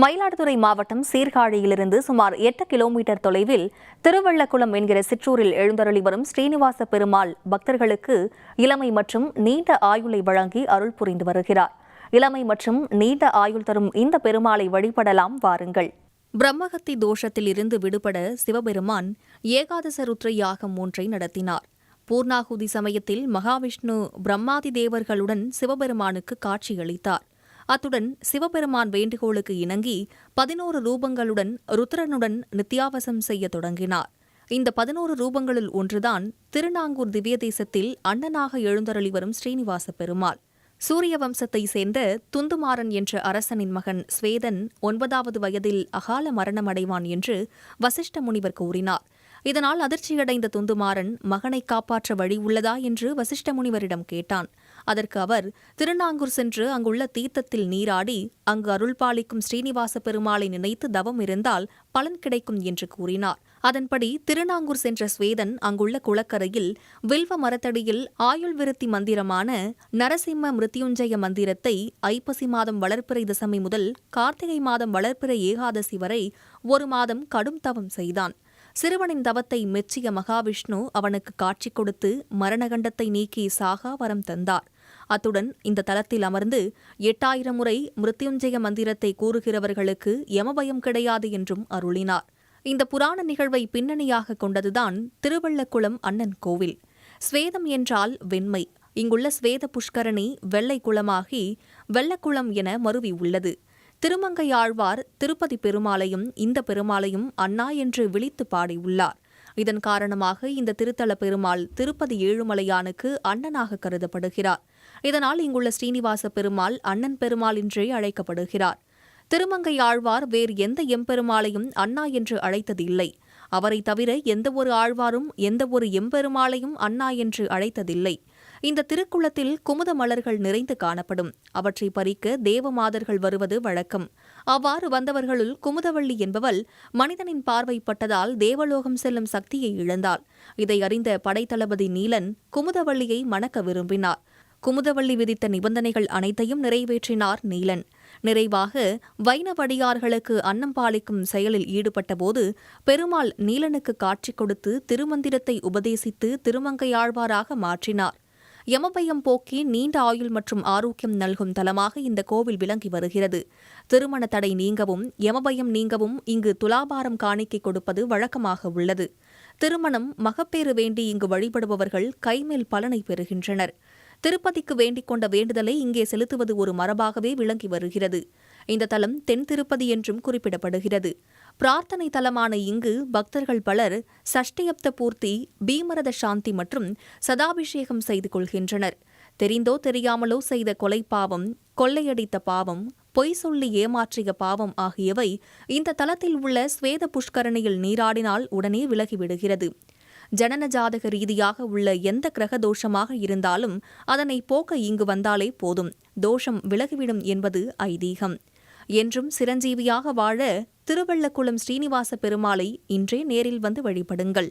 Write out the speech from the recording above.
மயிலாடுதுறை மாவட்டம் சீர்காழியிலிருந்து சுமார் எட்டு கிலோமீட்டர் தொலைவில் திருவள்ளக்குளம் என்கிற சிற்றூரில் எழுந்தருளி வரும் ஸ்ரீனிவாச பெருமாள் பக்தர்களுக்கு இளமை மற்றும் நீண்ட ஆயுளை வழங்கி அருள் புரிந்து வருகிறார். இளமை மற்றும் நீண்ட ஆயுள் தரும் இந்த பெருமாளை வழிபடலாம் வாருங்கள். பிரம்மகத்தி தோஷத்தில் இருந்து விடுபட சிவபெருமான் ஏகாதச ருத்ர யாகம் ஒன்றை நடத்தினார். பூர்ணாகுதி சமயத்தில் மகாவிஷ்ணு பிரம்மாதி தேவர்களுடன் சிவபெருமானுக்கு காட்சியளித்தார். அத்துடன் சிவபெருமான் வேண்டுகோளுக்கு இணங்கி பதினோரு ரூபங்களுடன் ருத்ரனுடன் நித்தியாவசம் செய்ய தொடங்கினார். இந்த பதினோரு ரூபங்களுள் ஒன்றுதான் திருநாங்கூர் திவ்ய தேசத்தில் அண்ணனாக எழுந்தருளி வரும் ஸ்ரீனிவாச பெருமாள். சூரிய வம்சத்தை சேர்ந்த துந்துமாறன் என்ற அரசனின் மகன் ஸ்வேதன் ஒன்பதாவது வயதில் அகால மரணமடைவான் என்று வசிஷ்ட முனிவர் கூறினார். இதனால் அதிர்ச்சியடைந்த துந்துமாறன் மகனை காப்பாற்ற வழி உள்ளதா என்று வசிஷ்ட முனிவரிடம் கேட்டான். அதற்கு அவர் திருநாங்கூர் சென்று அங்குள்ள தீர்த்தத்தில் நீராடி அங்கு அருள்பாலிக்கும் ஸ்ரீனிவாச பெருமாளை நினைத்து தவம் இருந்தால் பலன் கிடைக்கும் என்று கூறினார். அதன்படி திருநாங்கூர் சென்ற ஸ்வேதன் அங்குள்ள குளக்கரையில் வில்வ மரத்தடியில் ஆயுள் விருத்தி மந்திரமான நரசிம்ம மிருத்யுஞ்சய மந்திரத்தை ஐப்பசி மாதம் வளர்ப்பிறை தசமி முதல் கார்த்திகை மாதம் வளர்ப்பிறை ஏகாதசி வரை ஒரு மாதம் கடும் தவம் செய்தான். சிறுவனின் தவத்தை மெச்சிய மகாவிஷ்ணு அவனுக்கு காட்சி கொடுத்து மரணகண்டத்தை நீக்கி சாகா வரம் தந்தார். அத்துடன் இந்த தலத்தில் அமர்ந்து எட்டாயிரம் முறை மிருத்யுஞ்சய மந்திரத்தை கூறுகிறவர்களுக்கு யமபயம் கிடையாது என்றும் அருளினார். இந்த புராண நிகழ்வை பின்னணியாக கொண்டதுதான் திருவள்ளக்குளம் அண்ணன் கோவில். ஸ்வேதம் என்றால் வெண்மை. இங்குள்ள ஸ்வேத புஷ்கரணி வெள்ளை குளமாகி வெள்ளக்குளம் என மருவி உள்ளது. திருமங்கையாழ்வார் திருப்பதி பெருமாளையும் இந்த பெருமாளையும் அண்ணா என்று விழித்து பாடியுள்ளார். இதன் காரணமாக இந்த திருத்தல பெருமாள் திருப்பதி ஏழுமலையானுக்கு அண்ணனாக கருதப்படுகிறார். இதனால் இங்குள்ள ஸ்ரீனிவாச பெருமாள் அண்ணன் பெருமாள் என்றே அழைக்கப்படுகிறார். திருமங்கை ஆழ்வார் வேறு எந்த எம்பெருமாளையும் அண்ணா என்று அழைத்ததில்லை. அவரை தவிர எந்த ஒரு ஆழ்வாரும் எந்த ஒரு எம்பெருமாளையும் அண்ணா என்று அழைத்ததில்லை. இந்த திருக்குளத்தில் குமுத மலர்கள் நிறைந்து காணப்படும். அவற்றை பறிக்க தேவமாதர்கள் வருவது வழக்கம். அவ்வாறு வந்தவர்களுள் குமுதவள்ளி என்பவள் மனிதனின் பார்வைப்பட்டதால் தேவலோகம் செல்லும் சக்தியை இழந்தாள். இதை அறிந்த படைத்தளபதி நீலன் குமுதவள்ளியை மணக்க விரும்பினார். குமுதவள்ளி விதித்த நிபந்தனைகள் அனைத்தையும் நிறைவேற்றினார் நீலன். நிறைவாக வைணவடியார்களுக்கு அன்னம் பாலிக்கும் செயலில் ஈடுபட்டபோது பெருமாள் நீலனுக்கு காட்சி கொடுத்து திருமந்திரத்தை உபதேசித்து திருமங்கையாழ்வாராக மாற்றினார். யமபயம் போக்கி நீண்ட ஆயுள் மற்றும் ஆரோக்கியம் நல்கும் தலமாக இந்த கோவில் விளங்கி வருகிறது. திருமண தடை நீங்கவும் யமபயம் நீங்கவும் இங்கு துலாபாரம் காணிக்கை கொடுப்பது வழக்கமாக உள்ளது. திருமணம் மகப்பேறு வேண்டி இங்கு வழிபடுபவர்கள் கைமேல் பலனை பெறுகின்றனர். திருப்பதிக்கு வேண்டிக் கொண்ட வேண்டுதலை இங்கே செலுத்துவது ஒரு மரபாகவே விளங்கி வருகிறது. இந்த தலம் தென் திருப்பதி என்றும் குறிப்பிடப்படுகிறது. பிரார்த்தனை தலமான இங்கு பக்தர்கள் பலர் சஷ்டியப்த பூர்த்தி பீமரத சாந்தி மற்றும் சதாபிஷேகம் செய்து கொள்கின்றனர். தெரிந்தோ தெரியாமலோ செய்த கொலை பாவம் கொள்ளையடித்த பாவம் பொய் சொல்லி ஏமாற்றிய பாவம் ஆகியவை இந்த தலத்தில் உள்ள ஸ்வேத புஷ்கரணியில் நீராடினால் உடனே விலகிவிடுகிறது. ஜனன ஜாதக ரீதியாக உள்ள எந்த கிரக தோஷமாக இருந்தாலும் அதனை போக்க இங்கு வந்தாலே போதும். தோஷம் விலகிவிடும் என்பது ஐதீகம். என்றும் சிரஞ்சீவியாக வாழ திருவள்ளக்குளம் ஸ்ரீனிவாச பெருமாளை இன்றே நேரில் வந்து வழிபடுங்கள்.